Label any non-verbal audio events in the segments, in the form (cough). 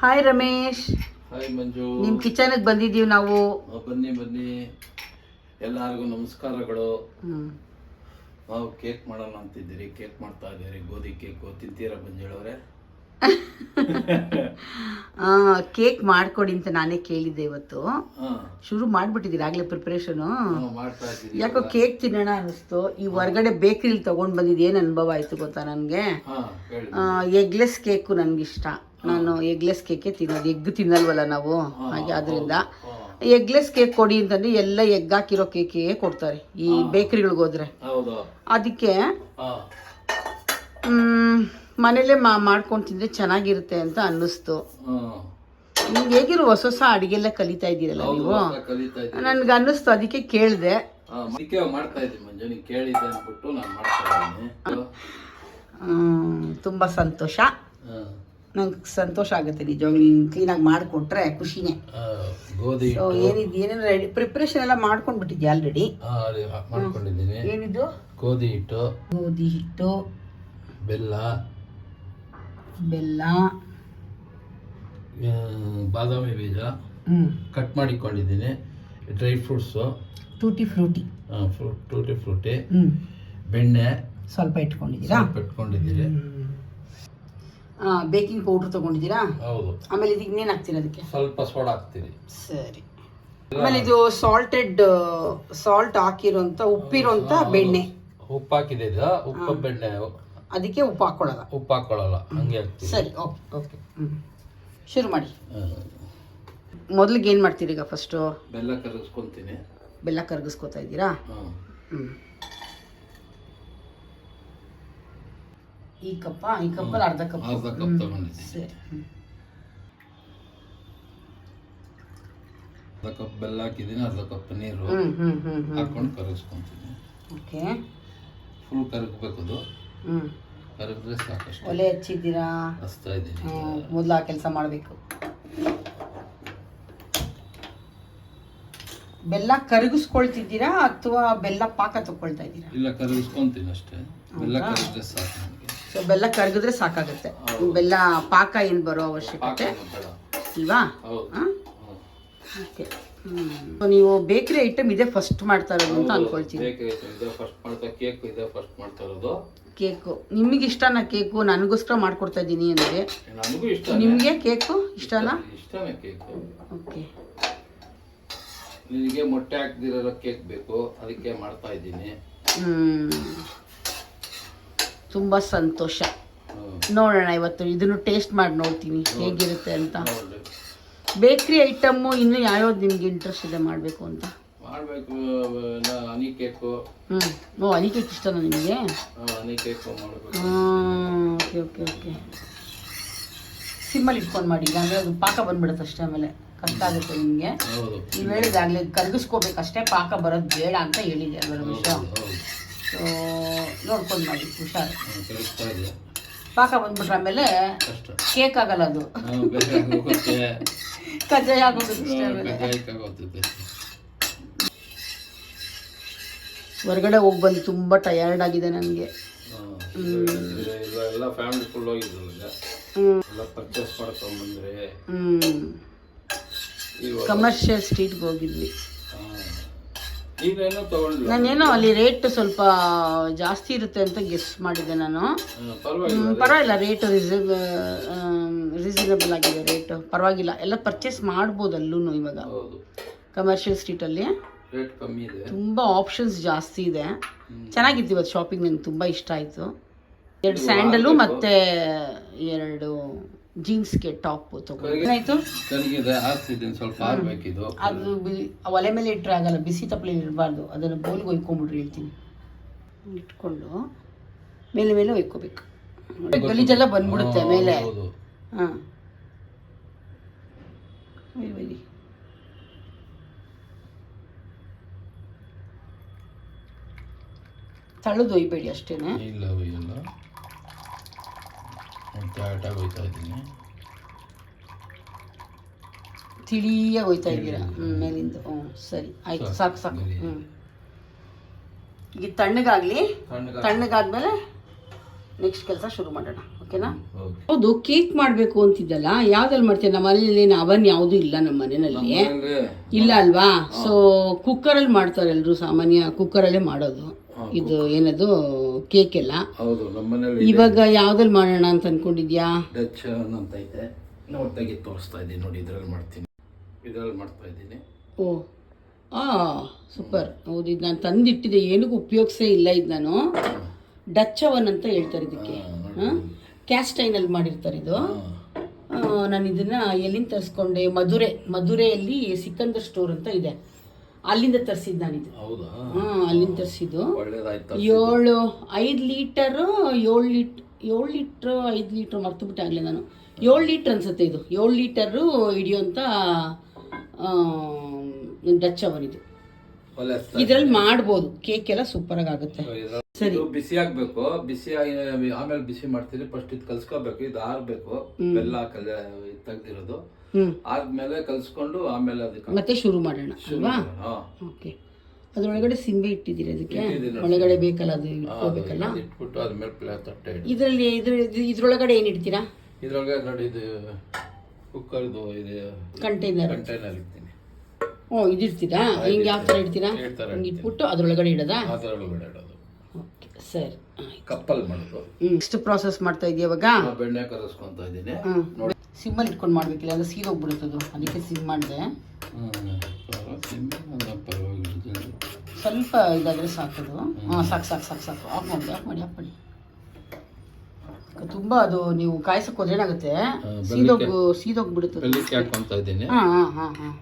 Hi Ramesh hi ಮಂಜು. ನಿಮ್ ಕಿಚನ್ಗೆ ಬಂದಿದೀವಿ ನಾವು. ಬನ್ನಿ ಬನ್ನಿ. ಎಲ್ಲರಿಗೂ ನಮಸ್ಕಾರಗಳು. ನಾವು ಕೇಕ್ ಮಾಡೋಣ ಅಂತಿದ್ದೀರಿ. ಕೇಕ್ ಮಾಡ್ತಾ ಇದ್ದೀರಿ. ಗೋಧಿ ಕೇಕು. ತಿಂತೀರಾ ಮಂಜುಳವರೇ (laughs) ಆ, ಕೇಕ್ ಮಾಡ್ಕೊಡಿ ಅಂತ ನಾನೇ ಕೇಳಿದ್ದೆ ಇವತ್ತು. ಶುರು ಮಾಡ್ಬಿಟ್ಟಿದ್ದೀರಿ ಆಗ್ಲೇ ಪ್ರಿಪ್ರೇಷನು ಯಾಕೋ ಕೇಕ್ ತಿನ್ನೋಣ ಅನಿಸ್ತು ಈ ಹೊರಗಡೆ ಬೇಕ್ರಿಲಿ ತಗೊಂಡ್ ಬಂದಿದ್ದು ಏನು ಅನುಭವ ಆಯ್ತು ಗೊತ್ತಾ ನನಗೆ? ಎಗ್ಲೆಸ್ ಕೇಕು ನನಗಿಷ್ಟ. ನಾನು ಎಗ್ಲೆಸ್ ಕೇಕೆ ತಿನ್ನೋದು. ಎಗ್ ತಿನ್ನಲ್ವಲ್ಲ ನಾವು? ಹಾಗೆ ಅದರಿಂದ ಎಗ್ಲೆಸ್ ಕೇಕ್ ಕೊಡಿ ಅಂತಂದ್ರೆ ಎಲ್ಲ ಎಗ್ ಹಾಕಿರೋ ಕೇಕೆ ಕೊಡ್ತಾರೆ. ಈ ಬೇಕರಿಗಳಿಗೆ ಹೋದ್ರೆ. ಹೌದು. ಅದಕ್ಕೆ ಮನೇಲೇ ಮಾ ಮಾಡ್ಕೊಂಡು ತಿಂದ್ರೆ ಚೆನ್ನಾಗಿರುತ್ತೆ ಅಂತ ಅನ್ನಿಸ್ತು. ನಿಮ್ಗೆ ಹೇಗಿರೋ ಹೊಸ ಹೊಸ ಅಡಿಗೆಲ್ಲ ಕಲಿತಾ ಇದ್ದೀರಲ್ಲ ನೀವು? ನನ್ಗೆ ಅನ್ನಿಸ್ತು ಅದಕ್ಕೆ ಕೇಳಿದೆ. ತುಂಬ ಸಂತೋಷ. ನಂಗೆ ಸಂತೋಷ ಆಗುತ್ತೆ ನಿಜವಾಗ್ಲೂ. ನೀನು ಕ್ಲೀನಾಗಿ ಮಾಡಿಕೊಟ್ರೆ ಖುಷಿನೇ. ಗೋಧಿ ಸೊ ಏನಿದು ಏನೇನು ರೆಡಿ ಪ್ರಿಪ್ರೇಷನ್ ಎಲ್ಲ ಮಾಡ್ಕೊಂಡು ಬಿಟ್ಟಿದ್ಯಾ ಆಲ್ರೆಡಿ ಮಾಡ್ಕೊಂಡಿದ್ದೀನಿ. ಏನಿದು? ಗೋಧಿ ಹಿಟ್ಟು. ಗೋಧಿ ಹಿಟ್ಟು. ಬೆಲ್ಲ. ಬೆಲ್ಲ. ಬಾದಾಮಿ ಬೀಜ. Cut ಮಾಡಿಕೊಂಡಿದ್ದೀನಿ. Dry fruits tutti frutti fruit tutti frutti ಬೆಣ್ಣೆ. ಸ್ವಲ್ಪ ಇಟ್ಕೊಂಡಿದ್ದೀರಾ? ಸ್ವಲ್ಪ ಇಟ್ಕೊಂಡಿದ್ದೀನಿ. ಬೇಕಿಂಗ್ ಪೌಡರ್ ತಗೊಂಡಿದ್ದೀರಾ? ಹೌದು. ಆಮೇಲೆ ಇದಕ್ಕೆ ಇನ್ನೇನು ಹಾಕ್ತೀರಾ ಅದಕ್ಕೆ? ಸ್ವಲ್ಪ ಸೋಡಾ ಹಾಕ್ತೀನಿ. ಸರಿ. ಆಮೇಲೆ ಇದು ಸಾಲ್ಟೆಡ್ ಸಾಲ್ಟ್ ಹಾಕಿರೋಂಥ ಉಪ್ಪಿರೋಂಥ ಬೆಣ್ಣೆ. ಉಪ್ಪು ಹಾಕಿದೆ ಇದು. ಉಪ್ಪು ಬೆಣ್ಣೆ. ಅದಕ್ಕೆ ಉಪ್ಪು ಹಾಕೊಳ್ಳಲ್ಲ. ಉಪ್ಪು ಹಾಕೊಳ್ಳಲ್ಲ. ಹಂಗೆ ಹಾಕ್ತೀನಿ. ಸರಿ ಓಕೆ ಓಕೆ. ಹ್ಞೂ ಶುರು ಮಾಡಿ. ಮೊದಲಿಗೆ ಏನು ಮಾಡ್ತೀರಿ ಈಗ ಫಸ್ಟು ಬೆಲ್ಲ ಕರಗಿಸ್ಕೊತೀನಿ. ಬೆಲ್ಲ ಕರಗಿಸ್ಕೊತಾ ಇದ್ದೀರಾ? ಹ್ಞೂ ಈ ಕಪ್ಪ ಈ ಕಪ್ಪಲ್ಲಿ ಅರ್ಧ ಕಪ್ ಅರ್ಧ ಕಪ್ ತಗೊಂಡಿದ್ದೆ. ಸರಿ. ಅರ್ಧ ಕಪ್ ಬೆಲ್ಲ ಹಾಕಿದ್ದೀನಿ ಅರ್ಧ ಕಪ್ ನೀರು ಹಾಕೊಂಡು ಕರಗಿಸ್ಕೊಂತೀನಿ ಓಕೆ. ಫುಲ್ ಕರಗಬೇಕು ಅದು. ಹ್ಮ್. ಕರಗಿದ್ರೆ ಸಾಕಷ್ಟು. ಒಲೆ ಹಚ್ಚಿದ್ದೀರಾ? ಹಚ್ತಾ ಇದ್ದೀನಿ. ಮೊದಲು ಆ ಕೆಲಸ ಮಾಡಬೇಕು. ಬೆಲ್ಲ ಕರಗಿಸ್ಕೊಳ್ತಿದ್ದೀರಾ ಅಥವಾ ಬೆಲ್ಲ ಪಾಕ ತಗೊಳ್ತಾ ಇದ್ದೀರಾ? ಇಲ್ಲ ಕರಗಿಸ್ಕೊಂತೀನಿ ಅಷ್ಟೇ. ಬೆಲ್ಲ ಕರಗಿದ್ರೆ ಸಾಕು. ಸೊ ಬೆಲ್ಲ ಕರಗಿದ್ರೆ ಸಾಕಾಗುತ್ತೆ. ಬೆಲ್ಲ ಪಾಕ ಏನು ಬರೋ ಅವಶ್ಯಕತೆ ಇಲ್ವಾ? ಓಕೆ. ಸೊ ನೀವು ಬೇಕರಿ ಐಟಮ್ ಇದೆ ಫಸ್ಟ್ ಮಾಡ್ತಾ ಇರೋದು ಅಂತ ಅನ್ಕೊಳ್ತೀನಿ. ಕೇಕ್ ಐತೆ ಇದೆ ಫಸ್ಟ್ ಮಾಡ್ತಾ ಕೇಕ್ ಇದೆ ಫಸ್ಟ್ ಮಾಡ್ತಾ ಇರೋದು. ಕೇಕು. ನಿಮಗೆ ಇಷ್ಟನಾ ಕೇಕು? ನನಗೋಸ್ಕರ ಮಾಡ್ಕೊಡ್ತಾ ಇದ್ದೀನಿ ಅಂದ್ರೆ ನಿಮಗೆ ಕೇಕು ಇಷ್ಟನಾ? ಓಕೆ. ನಿಮಗೆ ಮೊಟ್ಟೆ ಹಾಕ್ದಿರೋ ಕೇಕ್ ಬೇಕು. ಅದಕ್ಕೆ ಮಾಡ್ತಾ ಇದ್ದೀನಿ ತುಂಬ ಸಂತೋಷ. ನೋಡೋಣ ಇವತ್ತು ಇದನ್ನು ಟೇಸ್ಟ್ ಮಾಡಿ ನೋಡ್ತೀನಿ ಹೇಗಿರುತ್ತೆ ಅಂತ. ಬೇಕ್ರಿ ಐಟಮ್ಮು ಇನ್ನು ಯಾವ್ಯಾವ್ದು ನಿಮ್ಗೆ ಇಂಟ್ರೆಸ್ಟ್ ಇದೆ ಮಾಡಬೇಕು ಅಂತ? ಮಾಡಬೇಕು ನಾ- ಹನಿ ಕೇಕು. ಹ್ಞೂ ಓ ಹನಿ ಕೇಕ್ ಇಷ್ಟನಾ ನಿಮಗೆ? Honey cake okay okay okay. ಸಿಮ್ಮಲ್ಲಿ ಇಟ್ಕೊಂಡು ಮಾಡಿ ಇಲ್ಲಾಂದರೆ ಅದು ಪಾಕ ಬಂದ್ಬಿಡುತ್ತೆ ಅಷ್ಟೇ ಆಮೇಲೆ. ಕಷ್ಟ ಆಗುತ್ತೆ ನಿಮಗೆ. ನೀವು ಹೇಳಿದಾಗಲೇ ಕರಗಿಸ್ಕೋಬೇಕಷ್ಟೇ ಪಾಕ ಬರೋದು ಬೇಡ ಅಂತ ಹೇಳಿದೆ ಅಲ್ವ ರಮೇಶ ಹೌದು. ಸೊ ನೋಡ್ಕೊಂಡು ಮಾಡಿ ಹುಷಾರು. ಪಾಕ ಬಂದ್ಬಿಟ್ರೆ ಆಮೇಲೆ ಕೇಕ್ ಆಗಲ್ಲ ಅದು. ಕಜ್ಜಾಯ ಆಗೋದು ಹೊರಗಡೆ ಹೋಗಿ ಬಂದು ತುಂಬ ಟಯರ್ಡ್ ಆಗಿದೆ ನನಗೆ. ಎಲ್ಲ ಫ್ಯಾಮಿಲಿ ಫುಲ್ ಎಲ್ಲ ಪರ್ಚೇಸ್ ಮಾಡ್ಕೊಂಡ್ಬಂದ್ರೆ ಕಮರ್ಷಿಯಲ್ ಸ್ಟ್ರೀಟ್ಗೆ ಹೋಗಿದ್ವಿ. ನಾನೇನೋ ಅಲ್ಲಿ ರೇಟ್ ಸ್ವಲ್ಪ ಜಾಸ್ತಿ ಇರುತ್ತೆ ಅಂತ ಗೆಸ್ ಮಾಡಿದ್ದೆ ನಾನು. ಪರವಾಗಿಲ್ಲ ರೇಟ್. ರೀಸನಬಲ್ ಆಗಿದೆ ರೇಟ್. ಪರವಾಗಿಲ್ಲ ಎಲ್ಲ ಪರ್ಚೇಸ್ ಮಾಡ್ಬೋದು ಅಲ್ಲೂ ಇವಾಗ. ಹೌದು. ಕಮರ್ಷಿಯಲ್ ಸ್ಟ್ರೀಟಲ್ಲಿ ರೇಟ್ ಕಮ್ಮಿ ಇದೆ. ತುಂಬ ಆಪ್ಷನ್ಸ್ ಜಾಸ್ತಿ ಇದೆ. ಚೆನ್ನಾಗಿತ್ತು ಇವತ್ತು ಶಾಪಿಂಗ್ ನಂಗೆ ತುಂಬ ಇಷ್ಟ ಆಯಿತು. ಎರಡು ಸ್ಯಾಂಡಲು ಮತ್ತು ಎರಡು ಜೀನ್ಸ್ಗೆ ಟಾಪ್ ತಗೊಂಡು. ಏನಾಯಿತು ಸ್ವಲ್ಪ ಅದು ಒಲೆ ಮೇಲೆ ಇಟ್ಟರೆ ಆಗಲ್ಲ ಬಿಸಿ ತಪ್ಪಲೆ ಇರಬಾರ್ದು. ಅದನ್ನು ಬೋಲ್ಗೆ ಒಯ್ಕೊಂಬಿಟ್ರಿ ಹೇಳ್ತೀನಿ. ಇಟ್ಕೊಂಡು ಮೇಲೆ ಮೇಲೆ ಒಯ್ಕೋಬೇಕು. ಗಲೀಜೆಲ್ಲ ಬಂದ್ಬಿಡುತ್ತೆ ಮೇಲೆ. ಹಾಂ. ತಳ್ಳದು ಒಯ್ಬೇಡಿ ಅಷ್ಟೇನೆ. ಇಲ್ಲ ಹೋಯ್ತಾ ಇದ್ದೀನಿ. ತಿಳಿಯಾಗಿ ಹೋಯ್ತಾ ಇದ್ದೀರಾ? ಮೇಲಿಂದ. ಹ್ಞೂ ಸರಿ. ಆಯ್ತು ಸಾಕು ಸಾಕು. ಹ್ಞೂ ಈಗ ತಣ್ಣಗಾಗಲಿ? ತಣ್ಣಗೆ ತಣ್ಣಗಾದ್ಮೇಲೆ ನೆಕ್ಸ್ಟ್ ಕೆಲಸ ಶುರು ಮಾಡೋಣ ಓಕೆನಾ ಓಕೆ ಹೌದು ಕೇಕ್ ಮಾಡಬೇಕು ಅಂತಿದ್ದಲ್ಲ ಯಾವ್ದಲ್ಲಿ ಮಾಡ್ತೀಯ ನಮ್ಮ ಮನೇಲಿ ಏನು ಅವನ್ ಯಾವುದು ಇಲ್ಲ ನಮ್ಮ ಮನೆಯಲ್ಲಿ. ಇಲ್ಲ ಅಲ್ವಾ? ಸೊ ಕುಕ್ಕರಲ್ಲಿ ಮಾಡ್ತಾರೆ ಎಲ್ರು ಸಾಮಾನ್ಯ ಕುಕ್ಕರಲ್ಲೇ ಮಾಡೋದು. ಇದು ಏನದು? ಕೇಕ್ ಎಲ್ಲ ಹೌದು ಇವಾಗ ಯಾವ್ದಲ್ಲಿ ಮಾಡೋಣ ಅಂತ ಅನ್ಕೊಂಡಿದ್ಯಾ? ಡಚ್ ಅಂತ ಐತೆ ನೋಡಿ ತೆಗೆದು ತೋರಿಸ್ತಾ ಇದ್ದೀನಿ ನೋಡಿ ಇದ್ರಲ್ಲಿ ಮಾಡ್ತೀನಿ. ಇದ್ರಲ್ಲಿ ಮಾಡ್ತಾ ಇದ್ದೀನಿ. ಓ ಆ ಸೂಪರ್. ಹೌದು ಇದು ನಾನು ತಂದಿಟ್ಟಿದ್ದೆ. ಏನಕ್ಕೂ ಉಪಯೋಗಿಸೇ ಇಲ್ಲ ಇದು ನಾನು ಡಚ್ ಅವನ್ ಅಂತ ಹೇಳ್ತಾರೆ ಇದಕ್ಕೆ. ಕ್ಯಾಸ್ಟೈನಲ್ಲಿ ಮಾಡಿರ್ತಾರೆ ಇದು. ನಾನು ಇದನ್ನ ಎಲ್ಲಿಂದ ತರಿಸ್ಕೊಂಡೆ? ಮಧುರೆ. ಮಧುರೆಯಲ್ಲಿ ಸಿಕಂದರ್ ಸ್ಟೋರ್ ಅಂತ ಇದೆ. ಅಲ್ಲಿಂದ ತರಿಸಿದ್ದು ನಾನಿದು ಹಾಂ ಅಲ್ಲಿಂದ ತರಿಸಿದ್ದು. ಏಳು ಐದು ಲೀಟರು ಏಳು ಲೀಟ್ ಏಳು ಲೀಟ್ರು ಐದು ಲೀಟ್ರ್ ಮರ್ತುಬಿಟ್ಟೆ ಆಗಲಿ ನಾನು. ಏಳು ಲೀಟ್ರ್ ಅನ್ಸುತ್ತೆ ಇದು. ಏಳು ಲೀಟರು ಹಿಡಿಯೋಂಥ ಡಚ್ ಅವನಿದು ಇದ್ರಲ್ಲಿ ಮಾಡ್ಬೋದು. ಕೇಕ್ ಎಲ್ಲ ಸೂಪರಾಗಿ ಆಗುತ್ತೆ. ಸರಿ. ಬಿಸಿ ಆಗ್ಬೇಕು. ಬಿಸಿ ಆಗಿ ಆಮೇಲೆ ಬಿಸಿ ಮಾಡ್ತೀರಿ. ಫಸ್ಟ್ ಇದು ಕಲ್ಸ್ಕೋಬೇಕು. ಇದು ಆರ್ಬೇಕು. ಬೆಲ್ಲ ಕಲೆ ತೆಗ್ದಿರೋದು. ಆದ್ಮೇಲೆ ಕಲ್ಸ್ಕೊಂಡು ಆಮೇಲೆ ಅದಕ್ಕೆ ಮತ್ತೆ ಶುರು ಮಾಡೋಣ ಅಲ್ವಾ? ಓಕೆ ಅದ್ರೊಳಗಡೆ ಸಿಂಬೆ ಇಟ್ಟಿದ್ದೀರಿ ಅದಕ್ಕೆ. ಒಳಗಡೆ ಬೇಕಲ್ಲ ಅದು ಇಟ್ಕೋಬೇಕಲ್ಲ? ಇಟ್ಬಿಟ್ಟು ಅದ್ಮೇಲೆ ಪ್ಲೇ ತಟ್ಟೆ ಇದರಲ್ಲಿ ಇದ್ರ ಇದ್ರ- ಇದ್ರೊಳಗಡೆ ಏನು ಇಡ್ತೀರಾ? ಇದ್ರೊಳಗೆ ನೋಡಿ ಇದು ಕುಕ್ಕರ್ದು ಇದು ಕಂಟೈನರ್ ಕಂಟೈನರ್ ಇಡ್ತೀನಿ. ಓ ಇದಿರ್ತೀರಾ? ಹಿಂಗೆ ಯಾವ ಥರ ಇಡ್ತೀರಾ? ಥರ ಹಿಂಗೆ ಇಟ್ಬಿಟ್ಟು ಅದ್ರೊಳಗಡೆ ಇಡೋದಾ? ಅದರೊಳಗಡೆ ಇಡೋದು. ಓಕೆ ಸರಿ. ಕಪ್ಪಲ್ ಮಾಡೋದು. ನೆಕ್ಸ್ಟ್ ಪ್ರಾಸೆಸ್ ಮಾಡ್ತಾ ಇದೀಯ ಇವಾಗ? ನಾ ಬೆಣ್ಣೆ ಕರಸ್ಕೊಂತ ಇದ್ದೀನಿ ಹ್ಮ್ ಸಿಮ್ಮಲ್ಲಿ ಇಟ್ಕೊಂಡು ಮಾಡ್ಬೇಕಿಲ್ಲ ಅದು ಅದಕ್ಕೆ ಸಿಮ್ ಮಾಡಿದೆ. ಸ್ವಲ್ಪ ಇದಾದರೆ ಸಾಕದು. ಹಾಂ ಸಾಕು ಸಾಕು ಸಾಕು ಸಾಕು. ಆಫ್ ಮಾಡಿ ಆಫ್ ಮಾಡಿ ಆಫ್ ಮಾಡಿ. ತುಂಬ ಅದು ನೀವು ಕಾಯಿಸಕ್ಕೆ ಹೋದ್ರೆ ಏನಾಗುತ್ತೆ? ಸೀದೋಗ್ ಸೀದೋಗ್ಬಿಡುತ್ತೆ ಬೆಲ್ಲಕ್ಕೆ ಹಾಕೊಂತ ಇದ್ದೀನಿ ಹಾಂ ಹಾಂ ಹಾಂ ಹಾಂ.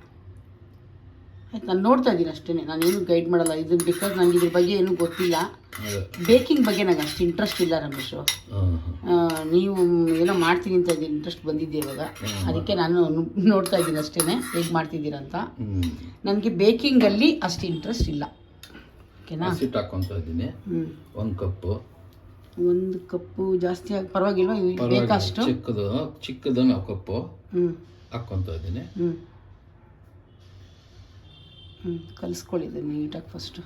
ಆಯ್ತು ನಾನು ನೋಡ್ತಾ ಇದ್ದೀನಿ ಅಷ್ಟೇ ನಾನೇನು ಗೈಡ್ ಮಾಡಲ್ಲ. ಇದು ಬಿಕಾಸ್ ನನಗೆ ಇದ್ರ ಬಗ್ಗೆ ಏನೂ ಗೊತ್ತಿಲ್ಲ. ಬೇಕಿಂಗ್ ಬಗ್ಗೆ ನಂಗೆ ಅಷ್ಟು ಇಂಟ್ರೆಸ್ಟ್ ಇಲ್ಲ ರಮೇಶು. ನೀವು ಏನೋ ಮಾಡ್ತೀನಿ ಅಂತ ಇದ್ದೀನಿ. ಇಂಟ್ರೆಸ್ಟ್ ಬಂದಿದ್ದೆ ಇವಾಗ? ಅದಕ್ಕೆ ನಾನು ನೋಡ್ತಾ ಇದ್ದೀನಿ ಅಷ್ಟೇ ಹೇಗೆ ಮಾಡ್ತಿದ್ದೀರಂತ ನನಗೆ ಬೇಕಿಂಗಲ್ಲಿ ಅಷ್ಟು ಇಂಟ್ರೆಸ್ಟ್ ಇಲ್ಲ. ಓಕೆನಾ? ಇದ್ದೀನಿ. ಒಂದು ಕಪ್ಪು. ಒಂದು ಕಪ್ಪು ಜಾಸ್ತಿ ಆಗಿ ಪರವಾಗಿಲ್ವಾ? ಬೇಕಷ್ಟು? ಚಿಕ್ಕದು ಚಿಕ್ಕದು ಕಪ್ಪು. ಹ್ಞೂ ಹಾಕ್ಕೊಂತ ಇದ್ದೀನಿ. ಹ್ಞೂ ಕಲಿಸ್ಕೊಳ್ಳಿದೆ ನೀಟಾಗಿ ಫಸ್ಟು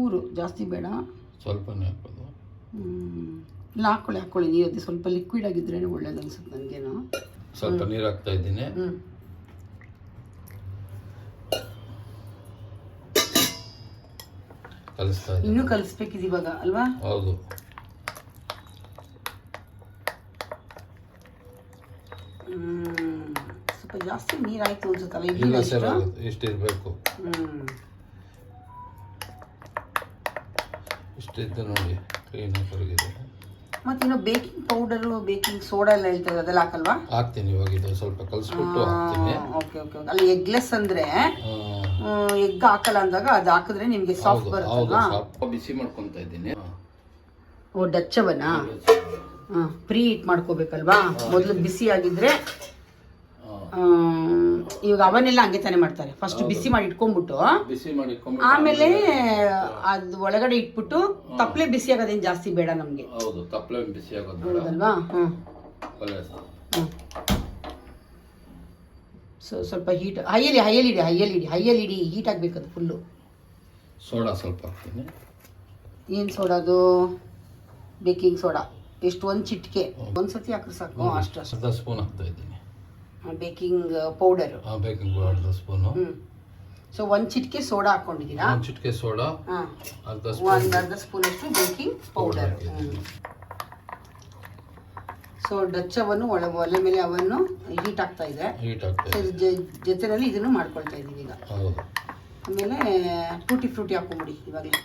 ಊರು ಜಾಸ್ತಿ ಬೇಡ. ಸ್ವಲ್ಪನೇ ಹಾಕೋದು. ಇಲ್ಲ ಹಾಕೊಳ್ಳಿ ಹಾಕ್ಕೊಳ್ಳಿ. ನೀರು ಸ್ವಲ್ಪ ಲಿಕ್ವಿಡ್ ಆಗಿದ್ರೇ ಒಳ್ಳೇದು ಅನ್ಸುತ್ತೆ ನನಗೇನು. ಸ್ವಲ್ಪ ನೀರು ಹಾಕ್ತಾ ಇದ್ದೀನಿ. ಕಲಿಸ್ತಾ ಇದ್ದೀನಿ ಇನ್ನೂ ಕಲಿಸ್ಬೇಕಿದೆ ಇವಾಗ ಅಲ್ವಾ? ಹೌದು. ಸ್ವಲ್ಪ ಜಾಸ್ತಿ ನೀರಾಯ್ತು ಅನ್ಸುತ್ತಲ್ಲ ಇಲ್ಲ ಸರ್ ಇಷ್ಟು ಇರಬೇಕು. ಇಷ್ಟಿದ್ದು ನೋಡಿ ಕ್ಲೀನಾಗಿ ಕರಗಿದೆ. ಮತ್ತಿನ್ನು ಬೇಕಿಂಗ್ ಪೌಡರು ಬೇಕಿಂಗ್ ಸೋಡಾ ಎಲ್ಲ ಹೇಳ್ತಾರೆ ಅದೆಲ್ಲ ಹಾಕಲ್ವಾ? ಹಾಕ್ತೀನಿ ಇವಾಗ ಇದು ಸ್ವಲ್ಪ ಕಲಿಸ್ಬಿಟ್ಟು ಹಾಕ್ತೀನಿ. ಓಕೆ ಓಕೆ ಅಲ್ಲಿ ಎಗ್ಲೆಸ್ ಅಂದ್ರೆ ಎಗ್ ಹಾಕಲ್ಲ ಅಂದಾಗ ಅದು ಹಾಕಿದ್ರೆ ನಿಮಗೆ ಸಾಫ್ಟ್ ಬರುತ್ತಲ್ಲ ಬರುತ್ತಲ್ವಾ? ಬಿಸಿ ಮಾಡ್ಕೊಂತ ಇದ್ದೀನಿ. ಓ ಡಚ್ಚವನ? ಪ್ರೀ ಹೀಟ್ ಮಾಡ್ಕೋಬೇಕಲ್ವಾ? ಮೊದಲು ಬಿಸಿ ಆಗಿದ್ರೆ ಇವಾಗ ಅವನ್ನೆಲ್ಲ ಹಂಗೆ ತಾನೇ ಮಾಡ್ತಾರೆ. ಫಸ್ಟ್ ಬಿಸಿ ಮಾಡಿ ಇಟ್ಕೊಂಡ್ಬಿಟ್ಟು ಆಮೇಲೆ ಅದು ಒಳಗಡೆ ಇಟ್ಬಿಟ್ಟು ತಪ್ಪಲೆ ಬಿಸಿ ಆಗೋದೇನು ಜಾಸ್ತಿ ಬೇಡ ನಮಗೆ. ಹೌದು ತಪ್ಪಲೆ ಬಿಸಿ ಆಗೋದು ಹೌದಲ್ವಾ? ಸೊ ಸ್ವಲ್ಪ ಹೀಟ್ ಹೈಯಲ್ಲಿ ಹೈಯಲ್ಲಿ ಇಡಿ ಹೈಯಲ್ಲಿ ಇಡಿ ಹೈಯಲ್ಲಿ ಇಡಿ ಹೀಟ್ ಆಗಬೇಕದು ಫುಲ್ಲು ಸೋಡಾ ಸ್ವಲ್ಪ ಹಾಕ್ತೀನಿ. ಏನು ಸೋಡಾದು ಬೇಕಿಂಗ್ ಸೋಡಾ ಎಷ್ಟು ಒಂದು ಚಿಟಿಕೆ. ಒಂದು ಸತಿ ಹಾಕಿದ್ರೆ ಸಾಕು ಅಷ್ಟು ಅಷ್ಟು. ಅರ್ಧ ಸ್ಪೂನ್ ಹಾಕ್ತಾ ಇದ್ದೀನಿ. ಬೇಕಿಂಗ್ ಪೌಡರು ಬೇಕಿಂಗ್ ಅರ್ಧ ಸ್ಪೂನು ಸೊ ಒಂದು ಚಿಟಿಕೆ ಸೋಡಾ ಹಾಕ್ಕೊಂಡಿದ್ದೀರಾ ಒಂದು ಚಿಟಿಕೆ ಸೋಡಾ ಹಾಂ. ಅರ್ಧ ಸ್ಪೂನ್ ಒಂದು ಅರ್ಧ ಸ್ಪೂನಷ್ಟು ಬೇಕಿಂಗ್ ಪೌಡರ್ ಸೊ ಡಚ್ ಅವನ್ನು ಒಳ ಒಲೆ ಮೇಲೆ ಅವನ್ನು ಹೀಟ್ ಆಗ್ತಾ ಇದೆ. ಹೀಟ್ ಆಗ್ತಾ ಇದೆ. ಜೊತೆನಲ್ಲಿ ಇದನ್ನು ಮಾಡ್ಕೊಳ್ತಾ ಇದ್ದೀವಿ ಈಗ. ಹೌದು. ಆಮೇಲೆ ಟೂಟಿ ಫ್ರೂಟಿ ಹಾಕೊಂಬಿಡಿ ಇವಾಗಲೇ.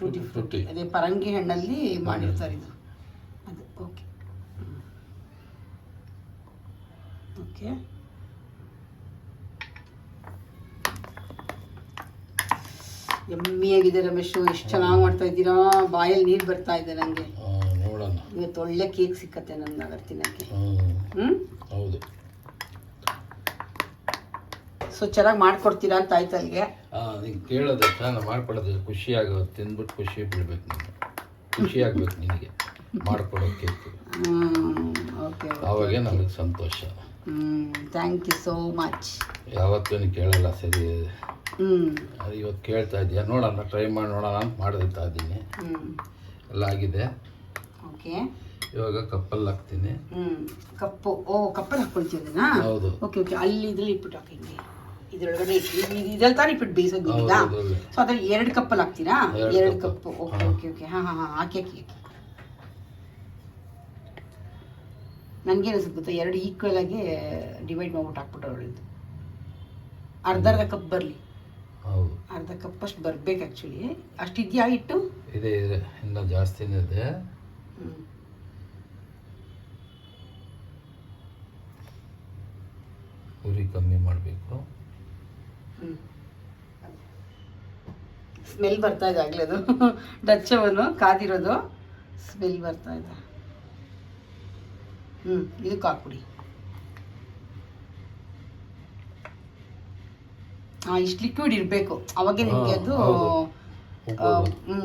ಟೂಟಿ ಫ್ರೂಟಿ. ಅದೇ ಪರಂಗಿ ಹಣ್ಣಲ್ಲಿ ಮಾಡಿರ್ತಾರೆ ಇದು. ಅದು ಓಕೆ. ಓಕೆ. ಎಮ್ಮಿಯಾಗಿದೆ ರಮೇಶು ಎಷ್ಟು ಚೆನ್ನಾಗಿ ಮಾಡ್ತಾ ಇದ್ದೀರಾ? ಬಾಯಲ್ಲಿ ನೀರು ಬರ್ತಾ ಇದೆ ನನಗೆ ಇವತ್ತು ಒಳ್ಳೆ ಕೇಕ್ ಸಿಕ್ಕತ್ತೆ ನನ್ನ ಮಗಳು ತಿನ್ನಕ್ಕೆ. ಹ್ಞೂ ಹೌದು. ಸೊ ಚೆನ್ನಾಗಿ ಮಾಡ್ಕೊಡ್ತೀರಾ ಅಂತ ಆಯ್ತು ಅಲ್ಲಿಗೆ? ನಿಂಗೆ ಕೇಳೋದು ಚೆನ್ನಾಗಿ ಮಾಡ್ಕೊಡೋದು ಖುಷಿ ಆಗೋದು ತಿಂದ್ಬಿಟ್ಟು ಖುಷಿ ಬಿಡ್ಬೇಕು ನೀನು. ಖುಷಿ ಆಗ್ಬೇಕು ನಿನಗೆ ಮಾಡ್ಕೊಡೋ ಕೇಕ್. ಓಕೆ ನನಗೆ ನಮಗೆ ಸಂತೋಷ. ಥ್ಯಾಂಕ್ ಯು ಸೋ ಮಚ್ ಯಾವತ್ತೂ ನೀನು ಕೇಳಲ್ಲ ಸರಿ. ಇವತ್ತು ಕೇಳ್ತಾ ಇದೆಯಾ? ನೋಡೋಣ ಟ್ರೈ ಮಾಡಿ ನೋಡೋಣ ಅಂತ ಮಾಡಿರ್ತಾ ಇದ್ದೀನಿ. ಎಲ್ಲ ಆಗಿದೆ. ಓಕೆ. ಇವಾಗ ಕಪ್ಪಲ್ಲಿ ಹಾಕ್ತೀನಿ. ಕಪ್ಪು. ಓ ಕಪ್ಪಲ್ಲಿ ಹಾಕ್ಕೊಳ್ತೀವಿ ಅದನ್ನ? ಹೌದು. Okay okay. ಅಲ್ಲಿ ಇದ್ರಲ್ಲಿ ಇಟ್ಬಿಟ್ಟು ಹಾಕಿ ಹಿಂಗೆ. ಇದ್ರೊಳಗಡೆ ಇದ್ರಲ್ಲಿ ತಾನೇ ಇಟ್ಬಿಟ್ಟು ಬೇಯಿಸೋದು ಈಗ ಸೊ ಅದ್ರಲ್ಲಿ ಎರಡು ಕಪ್ಪಲ್ಲಿ ಹಾಕ್ತೀರಾ? ಎರಡು ಕಪ್ಪು. Okay okay okay. ಹಾಂ ಹಾಂ ಹಾಂ. ಹಾಕಿ ಹಾಕಿ ಹಾಕಿ. ನನಗೆ ಅನಿಸುತ್ತೆ ಗೊತ್ತಾ? ಎರಡು ಈಕ್ವಲ್ ಆಗಿ ಡಿವೈಡ್ ಮಾಡ್ಬಿಟ್ಟು ಹಾಕ್ಬಿಟ್ಟು ಅವಳಿದ್ದು ಅರ್ಧ ಅರ್ಧ ಕಪ್ ಬರಲಿ. ಅರ್ಧ ಕಪ್ ಅಷ್ಟು ಬರ್ಬೇಕು ಆ್ಯಕ್ಚುಲಿ ಅಷ್ಟಿದೆಯಾ ಇಟ್ಟು ಇದೆ ಇದೆ. ಇನ್ನೂ ಜಾಸ್ತಿನೇ ಇದೆ. ಉರಿ ಕಮ್ಮಿ ಮಾಡಬೇಕು. ಸ್ಮೆಲ್ ಬರ್ತಾ ಇದೆ ಆಗಲೇ ಅದು. ಡಚ್ಚವನು ಕಾದಿರೋದು. ಸ್ಮೆಲ್ ಬರ್ತಾ ಇದೆ. ಹ್ಞೂ ಇದಕ್ಕೆ ಹಾಕ್ಬಿಡಿ. ಹಾಂ ಇಷ್ಟು ಲಿಕ್ವಿಡ್ ಇರಬೇಕು. ಅವಾಗೆ ನಿಮಗೆ ಅದು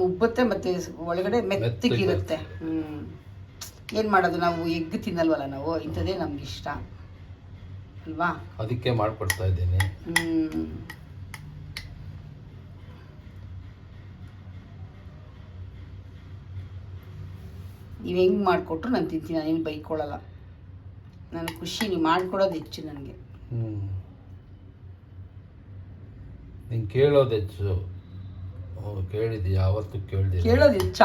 ಉಬ್ಬುತ್ತೆ ಮತ್ತೆ ಒಳಗಡೆ ಮೆತ್ತಗಿರುತ್ತೆ. ಹ್ಮ್. ಏನ್ ಮಾಡೋದು ನಾವು ಎಗ್ ತಿನ್ನಲ್ವಲ್ಲ ನಾವು? ಇಂಥದ್ದೇ ನಮ್ಗೆ ಇಷ್ಟ ಅಲ್ವಾ? ಅದಕ್ಕೆ ಮಾಡ್ಕೊಡ್ತಾ ಇದ್ದೀನಿ. ಹ್ಮ್. ನೀವು ಹೆಂಗೆ ಮಾಡಿಕೊಟ್ರು ನಾನು ತಿಂತೀನಿ ನಾನೇನು ಬೈಕೊಳ್ಳಲ್ಲ ನನ್ನ ಖುಷಿ ನೀವು ಮಾಡಿಕೊಡೋದು ಹೆಚ್ಚು ನನಗೆ. ಹ್ಞೂ ನೀನು ಕೇಳೋದು ಹೆಚ್ಚು. ಓ, ಕೇಳಿದ್ದೆ ಯಾವತ್ತು ಕೇಳಿದೆ ಕೇಳೋದು ಹೆಚ್ಚ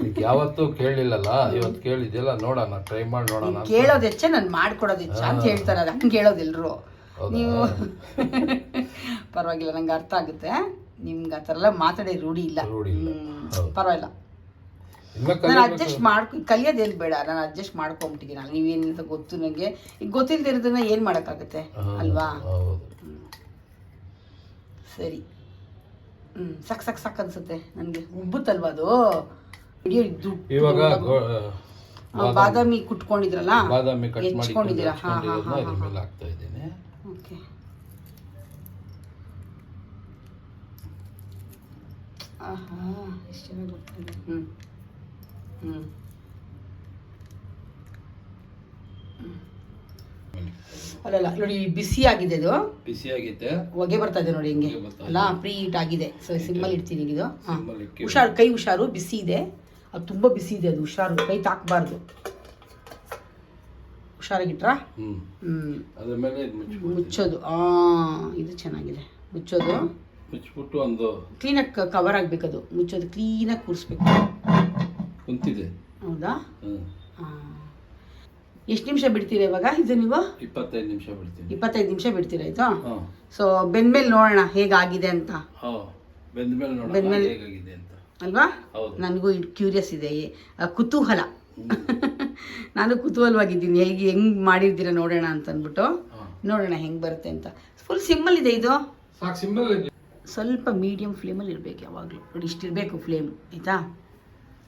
ನೀನು ಯಾವತ್ತೂ ಕೇಳಿಲ್ಲಲ್ಲ? ಇವತ್ತು ಕೇಳಿದ್ಯಲ್ಲ ನೋಡೋಣ ಟ್ರೈ ಮಾಡಿ ನೋಡೋಣ ಕೇಳೋದು ಹೆಚ್ಚ ನಾನು ಮಾಡ್ಕೊಡೋದು ಹೆಚ್ಚ ಅಂತ ಹೇಳ್ತಾರೆ ಅದು ಹಂಗೆ ಹೇಳೋದು ನೀವು ಪರವಾಗಿಲ್ಲ ನಂಗೆ ಅರ್ಥ ಆಗುತ್ತೆ. ನಿಮ್ಗೆ ಆ ಥರ ಎಲ್ಲ ಮಾತಾಡೋ ರೂಢಿ ಇಲ್ಲ. ರೂಢಿ ಇಲ್ಲ. ಹ್ಮ್. ಹೌದು. ಪರವಾಗಿಲ್ಲ. ಇನ್ನ ನಾನು ಕಲಿಬೇಕು. ಅಡ್ಜಸ್ಟ್ ಮಾಡ್ಕೊ ಕಲಿಯೋದೇನು ಬೇಡ ನಾನು ಅಡ್ಜಸ್ಟ್ ಮಾಡ್ಕೊಂಬಿಟ್ಟಿದ್ದೀನಿ ನೀವೇನಂತ ಗೊತ್ತು ನನಗೆ ಈಗ ಗೊತ್ತಿಲ್ಲದೆ ಇರೋದನ್ನ ಏನು ಮಾಡೋಕ್ಕಾಗುತ್ತೆ? ಅಲ್ವಾ? ಹೌದು. ಸರಿ. ಹ್ಞೂ ಸಕ್ ಸಕ್ ಸಕ್ ಅನ್ಸುತ್ತೆ ನನಗೆ. ಉಬ್ಬುತ್ತಲ್ವಾ ಅದು? ಇದು ಇವಾಗ ಬಾದಾಮಿ ಕುಟ್ಕೊಂಡಿದ್ರಲ್ಲ? ಬಾದಾಮಿ ಕಟ್ ಹೆಚ್ಕೊಂಡಿದ್ದೀರಾ? ಹಾಂ ಹಾಂ ಹೆಚ್ಕೊಂಡಿರೋದನ್ನ ಹಾಂ ಇದ್ರ ಹಾಂ. ಮೇಲೆ ಹಾಕ್ತಾ ಇದ್ದೀನಿ. ಓಕೆ. ಆಹಾ ಎಷ್ಟು ಚೆನ್ನಾಗಿ ಹ್ಮ್ ಹ್ಞೂ ಹ್ಞೂ ಅಲ್ಲಲ್ಲ ನೋಡಿ ಬಿಸಿ ಆಗಿದೆ ಅದು ಬಿಸಿ ಆಗೈತೆ ಹೊಗೆ ಬರ್ತಾ ಇದೆ ನೋಡಿ ಹಿಂಗೆ. ಅಲ್ಲ ಪ್ರೀ ಹೀಟ್ ಆಗಿದೆ ಸೊ ಸಿಮ್ಮಲ್ಲಿ ಇಡ್ತೀನಿ ಇದು. ಹಾಂ. ಹುಷಾರು ಕೈ ಹುಷಾರು ಬಿಸಿ ಇದೆ. ಅದು ತುಂಬ ಬಿಸಿ ಇದೆ ಅದು ಹುಷಾರು. ಕೈ ತಾಕಬಾರ್ದು. ಹುಷಾರಾಗಿಟ್ರಾ? ಹ್ಮ್. ಹ್ಞೂ ಮುಚ್ಚೋದು. ಹಾಂ ಇದು ಚೆನ್ನಾಗಿದೆ. ಮುಚ್ಚೋದು. ಮುಚ್ಚಿಬಿಟ್ಟು ಒಂದು ಕ್ಲೀನಾಗಿ ಕವರ್ ಆಗಬೇಕದು. ಮುಚ್ಚೋದು ಕ್ಲೀನಾಗಿ ಕೂರಿಸ್ಬೇಕು. ಕುಂತಿದೆ. ಹೌದಾ? ಹ್ಮ್. ಎಷ್ಟು ನಿಮಿಷ ಬಿಡ್ತೀರಾ ಇವಾಗ? ಇದು ನೀವು? ಇಪ್ಪತ್ತೈದು ನಿಮಿಷ ಬಿಡ್ತೀವಿ ಇಪ್ಪತ್ತೈದು ನಿಮಿಷ ಬಿಡ್ತೀರಾ ಆಯ್ತಾ? ಸೊ ಬೆಂದ್ಮೇಲೆ ನೋಡೋಣ ಹೇಗಾಗಿದೆ ಅಂತ. ಬೆಂದ ಮೇಲೆ ನೋಡೋಣ ಬೆಂದ್ಮೇಲೆ- ಹೇಗಾಗಿದೆ ಅಂತ. ಅಲ್ವಾ? ಹೌದು. ನನಗೂ ಕ್ಯೂರಿಯಸ್ ಇದೆ. ಆ, ಕುತೂಹಲ. (laughs) ನಾನು ಕುತೂಹಲವಾಗಿದ್ದೀನಿ. ಹೇಗೆ ಹೆಂಗೆ ಮಾಡಿದ್ದೀರ ನೋಡೋಣ ಅಂತ ಅಂದ್ಬಿಟ್ಟು. ಹಾ. ನೋಡೋಣ ಹೆಂಗ್ ಬರುತ್ತೆ ಅಂತ. ಫುಲ್ ಸಿಮ್ಮಲ್ ಇದೆ ಇದು. ಸಾಕು ಸಿಂಬಲ್ ಸ್ವಲ್ಪ ಮೀಡಿಯಮ್ ಫ್ಲೇಮಲ್ಲಿ ಇರಬೇಕು ಯಾವಾಗಲೂ. ನೋಡಿ ಇಷ್ಟಿರಬೇಕು ಫ್ಲೇಮ್ ಆಯಿತಾ?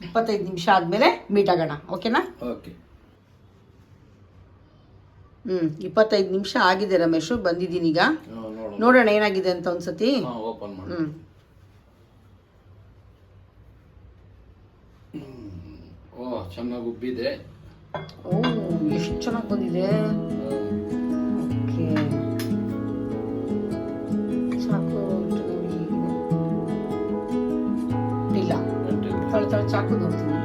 ಇಪ್ಪತ್ತೈದು ನಿಮಿಷ ಆದಮೇಲೆ ಮೀಟ್ ಆಗೋಣ ಓಕೆನಾ ಓಕೆ ಹ್ಞೂ ಇಪ್ಪತ್ತೈದು ನಿಮಿಷ ಆಗಿದೆ ರಮೇಶ್ ಬಂದಿದ್ದೀನಿ ಈಗ. ನೋಡೋಣ. ಏನಾಗಿದೆ ಅಂತ ಒಂದ್ಸತಿ. ಹಾ ಓಪನ್ ಮಾಡಿ. ಹ್ಞೂ ಓ ಚೆನ್ನಾಗಿ ಉಬ್ಬಿದೆ. ಓ ಎಷ್ಟು ಚೆನ್ನಾಗಿ ಬಂದಿದೆ. ಓಕೆ. ಹೇಗಿದೆ. ಇಲ್ಲ. ತಳ ತಳ ಚಾಕು ನೋಡ್ತೀನಿ.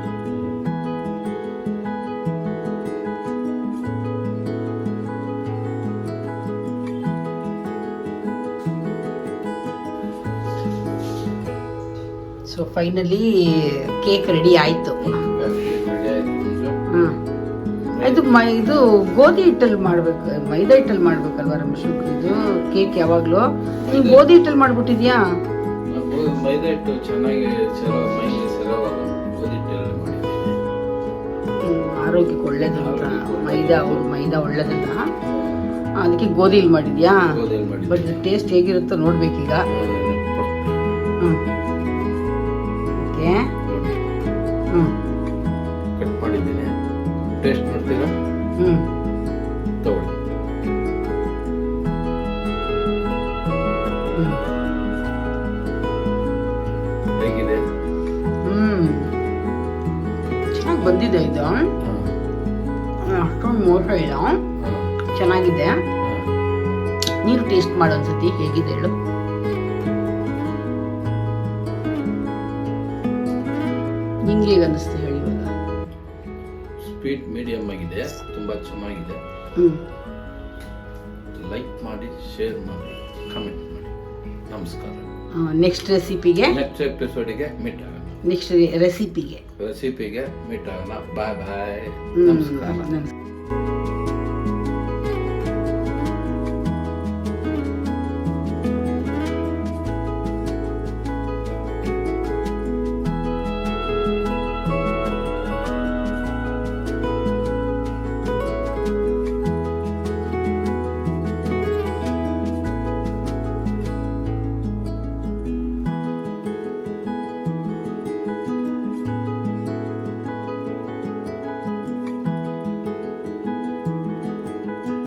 ಸೊ ಫೈನಲಿ ಕೇಕ್ ರೆಡಿ ಆಯಿತು. ಹ್ಞೂ ಇದು ಮ ಇದು ಗೋಧಿ ಹಿಟ್ಟಲ್ಲಿ ಮಾಡ್ಬೇಕು ಮೈದಾ ಹಿಟ್ಟಲ್ಲಿ ಮಾಡ್ಬೇಕಲ್ವಾ ರಮೇಶ್ ಇದು ಕೇಕ್ ಯಾವಾಗಲೂ? ನೀವು ಗೋಧಿ ಹಿಟ್ಟಲ್ಲಿ ಮಾಡ್ಬಿಟ್ಟಿದ್ಯಾ? ಮೈದಾ ಹಿಟ್ಟು ಚೆನ್ನಾಗಿ ಆರೋಗ್ಯಕ್ಕೆ ಒಳ್ಳೇದಂತ ಮೈದಾ ಅವರು ಮೈದಾ ಒಳ್ಳೇದಂತ. ಅದಕ್ಕೆ ಗೋಧಿಲಿ ಮಾಡಿದ್ಯಾ? ಬಟ್ ಟೇಸ್ಟ್ ಹೇಗಿರುತ್ತೋ ನೋಡ್ಬೇಕೀಗ. ಹ್ಞೂ ಇಲ್ಲ ಚೆನ್ನಾಗಿದೆ. ನೀರು ಟೇಸ್ಟ್ ಮಾಡೋ ಒಂದ್ಸತಿ ಹೇಗಿದೆ ಹೇಳು. ನಿಂಗೆ ಹೇಗೆ ಅನ್ನಿಸ್ತು ಹೇಳಿ ಇವಾಗ? ಸ್ವೀಟ್ ಮೀಡಿಯಮ್ ಆಗಿದೆ ತುಂಬಾ ಚೆನ್ನಾಗಿದೆ. ಲೈಕ್ ಮಾಡಿ ಶೇರ್ ಮಾಡಿ ಕಮೆಂಟ್ ಮಾಡಿ. ನಮಸ್ಕಾರ. ನೆಕ್ಸ್ಟ್ ರೆಸಿಪಿಗೆ ನೆಕ್ಸ್ಟ್ ಎಪಿಸೋಡ್ಗೆ ಮೀಟ್ ಆಗೋಣ. ನೆಕ್ಸ್ಟ್ ರೆಸಿಪಿಗೆ ರೆಸಿಪಿಗೆ ಮೀಟ್ ಆಗೋಣ. ಬಾಯ್ ಬಾಯ್ ನಮಸ್ಕಾರ.